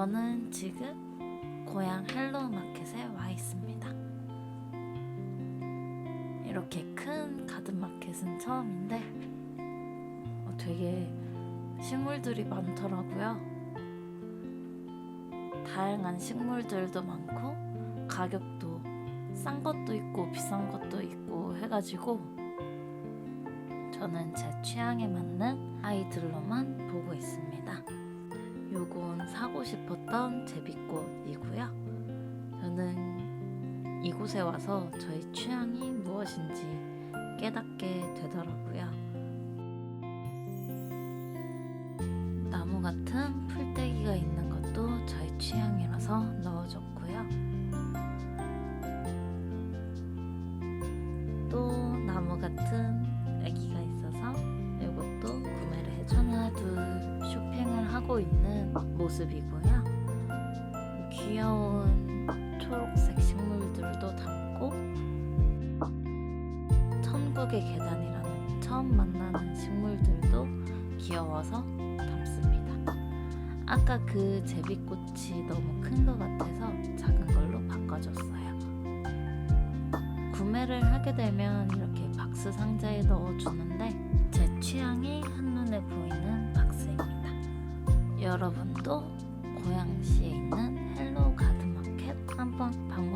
저는 지금 고향 헬로우 마켓에 와 있습니다. 이렇게 큰 가든 마켓은 처음인데 어, 되게 식물들이 많더라고요. 다양한 식물들도 많고 가격도 싼 것도 있고 비싼 것도 있고 해가지고 저는 제 취향에 맞는 아이들로만 보고 있습니다. 요건 사고 싶었던 제비꽃이고요. 저는 이곳에 와서 저의 취향이 무엇인지 깨닫게 되더라고요. 나무 같은 풀떼기가 있는 것도 저의 취향이라서 넣어줬고요. 하고 있는 모습이고요. 귀여운 초록색 식물들도 담고 천국의 계단이라는 처음 만나는 식물들도 귀여워서 담습니다. 아까 그 제비꽃이 너무 큰 것 같아서 작은 걸로 바꿔줬어요. 구매를 하게 되면 이렇게 박스 상자에 넣어주는데 여러분도 고양시에 있는 헬로 가드마켓 한번 방문